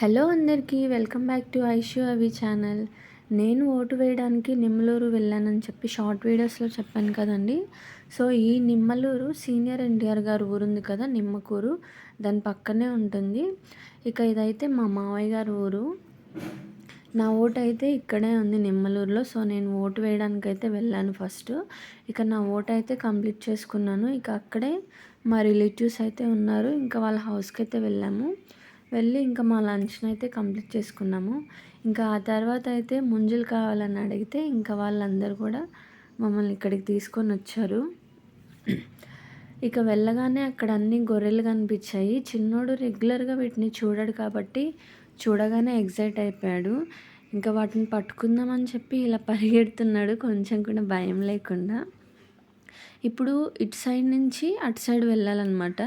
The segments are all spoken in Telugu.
హలో అందరికీ వెల్కమ్ బ్యాక్ టు ఐషు అవి ఛానల్. నేను ఓటు వేయడానికి నిమ్మలూరు వెళ్ళానని చెప్పి షార్ట్ వీడియోస్లో చెప్పాను కదండి. సో ఈ నిమ్మలూరు సీనియర్ ఎన్టీఆర్ గారు ఊరుంది కదా నిమ్మకూరు. దాని పక్కనే ఉంటుంది. ఇక ఇదైతే మా మావయ్య గారు ఊరు. నా ఓటు అయితే ఇక్కడే ఉంది నిమ్మలూరులో. సో నేను ఓటు వేయడానికి అయితే వెళ్ళాను ఫస్ట్. ఇక నా ఓటు అయితే కంప్లీట్ చేసుకున్నాను. ఇక అక్కడే మా రిలేటివ్స్ అయితే ఉన్నారు. ఇంకా వాళ్ళ హౌస్కి అయితే వెళ్ళాము. వెళ్ళి ఇంకా మా లంచ్ని అయితే కంప్లీట్ చేసుకున్నాము. ఇంకా ఆ తర్వాత అయితే ముంజులు కావాలని అడిగితే ఇంకా వాళ్ళందరూ కూడా మమ్మల్ని ఇక్కడికి తీసుకొని వచ్చారు. ఇక వెళ్ళగానే అక్కడ అన్ని గొర్రెలు కనిపించాయి. చిన్నోడు రెగ్యులర్గా వీటిని చూడడు కాబట్టి చూడగానే ఎగ్జైట్ అయిపోయాడు. ఇంకా వాటిని పట్టుకుందామని చెప్పి ఇలా పరిగెడుతున్నాడు. కొంచెం కూడా భయం లేకుండా. ఇప్పుడు ఇటు సైడ్ నుంచి అటు సైడ్ వెళ్ళాలన్నమాట.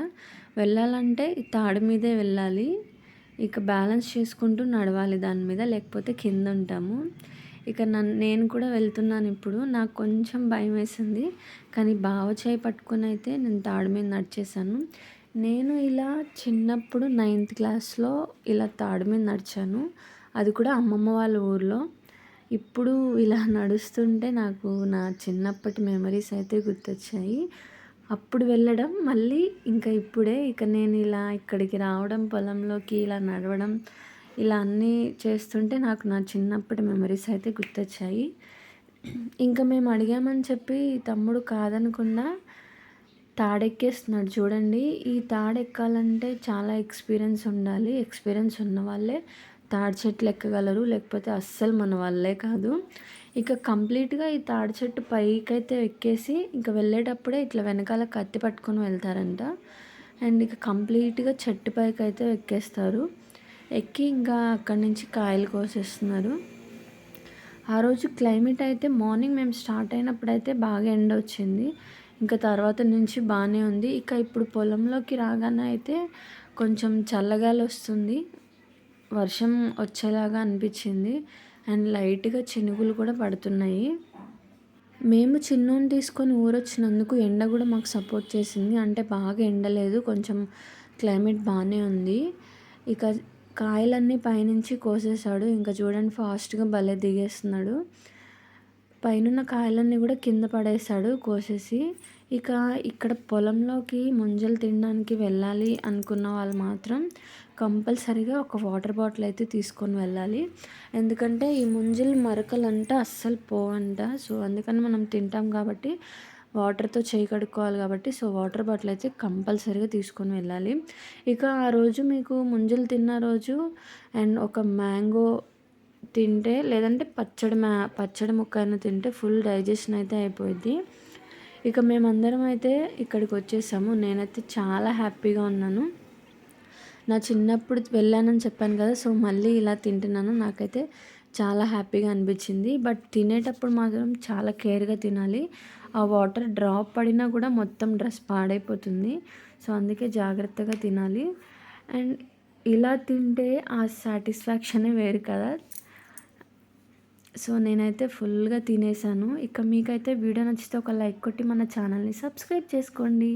వెళ్ళాలంటే తాడు మీదే వెళ్ళాలి. ఇక బ్యాలెన్స్ చేసుకుంటూ నడవాలి దాని మీద లేకపోతే కింద ఉంటాము. ఇక నన్ను నేను కూడా వెళ్తున్నాను ఇప్పుడు. నాకు కొంచెం భయం వేసింది. కానీ బావ చేయి పట్టుకుని అయితే నేను తాడు మీద నడిచేసాను నేను ఇలా చిన్నప్పుడు నైన్త్ క్లాస్లో ఇలా తాడు మీద నడిచాను. అది కూడా అమ్మమ్మ వాళ్ళ ఊర్లో. ఇప్పుడు ఇలా నడుస్తుంటే నాకు నా చిన్నప్పటి మెమరీస్ అయితే గుర్తొచ్చాయి. అప్పుడు వెళ్ళడం మళ్ళీ ఇంకా ఇప్పుడే ఇక నేను ఇలా ఇక్కడికి రావడం పొలంలోకి ఇలా నడవడం ఇలా అన్నీ చేస్తుంటే నాకు నా చిన్నప్పటి మెమరీస్ అయితే గుర్తొచ్చాయి. ఇంకా మేము అడిగామని చెప్పి తమ్ముడు కాదనకుండా తాడెక్కేస్తున్నాడు. చూడండి ఈ తాడెక్కాలంటే చాలా ఎక్స్పీరియన్స్ ఉండాలి ఎక్స్పీరియన్స్ ఉన్న వాళ్ళే. తాడి చెట్లు ఎక్కగలరు లేకపోతే అస్సలు మన వల్లే కాదు. ఇక కంప్లీట్గా ఈ తాడి చెట్టు పైకైతే ఎక్కేసి ఇంకా వెళ్ళేటప్పుడే ఇట్లా వెనకాల కత్తి పట్టుకొని వెళ్తారంట. అండ్ ఇక కంప్లీట్గా చెట్టు పైకి అయితే ఎక్కేస్తారు. ఎక్కి ఇంకా అక్కడి నుంచి కాయలు కోసేస్తున్నారు. ఆ రోజు క్లైమేట్ అయితే మార్నింగ్ మేము స్టార్ట్ అయినప్పుడు అయితే బాగా ఎండ వచ్చింది. ఇంకా తర్వాత నుంచి బాగానే ఉంది. ఇక ఇప్పుడు పొలంలోకి రాగానే అయితే కొంచెం చల్లగాలి వస్తుంది. వర్షం వచ్చేలాగా అనిపించింది. అండ్ లైట్గా చినుకులు కూడా పడుతున్నాయి. మేము చిన్నోని తీసుకొని ఊరొచ్చినందుకు ఎండ కూడా మాకు సపోర్ట్ చేసింది. అంటే బాగా ఎండలేదు కొంచెం క్లైమేట్ బాగానే ఉంది. ఇక కాయలన్నీ పైనుంచి కోసేసాడు ఇంకా చూడండి ఫాస్ట్గా భలే దిగేస్తున్నాడు. పైనున్న కాయలన్నీ కూడా కింద పడేసాడు కోసేసి. ఇక ఇక్కడ పొలంలోకి ముంజలు తినడానికి వెళ్ళాలి అనుకున్న వాళ్ళు మాత్రం కంపల్సరీగా ఒక వాటర్ బాటిల్ అయితే తీసుకొని వెళ్ళాలి. ఎందుకంటే ఈ ముంజలు మరకలంట అస్సలు పోవంట. సో అందుకని మనం తింటాం కాబట్టి వాటర్తో చేయి కడుక్కోవాలి కాబట్టి సో వాటర్ బాటిల్ అయితే కంపల్సరీగా తీసుకొని వెళ్ళాలి. ఇక ఆ రోజు మీకు ముంజలు తిన్న రోజు అండ్ ఒక మ్యాంగో తింటే లేదంటే పచ్చడి మ్యా పచ్చడి ముక్క అయినా తింటే ఫుల్ డైజెషన్ అయితే అయిపోయింది ఇక మేమందరం అయితే ఇక్కడికి వచ్చేసాము. నేనైతే చాలా హ్యాపీగా ఉన్నాను. నా చిన్నప్పుడు వెళ్ళానని చెప్పాను కదా సో మళ్ళీ ఇలా తింటున్నాను. నాకైతే చాలా హ్యాపీగా అనిపించింది. బట్ తినేటప్పుడు మాత్రం చాలా కేర్గా తినాలి. ఆ వాటర్ డ్రాప్ పడినా కూడా మొత్తం డ్రెస్ పాడైపోతుంది. సో అందుకే జాగ్రత్తగా తినాలి. అండ్ ఇలా తింటే ఆ సాటిస్ఫాక్షనే వేరు కదా. సో నేనైతే ఫుల్గా తినేసాను. ఇక మీకైతే వీడియో నచ్చితే ఒక లైక్ కొట్టి మన ఛానల్ని సబ్స్క్రైబ్ చేసుకోండి.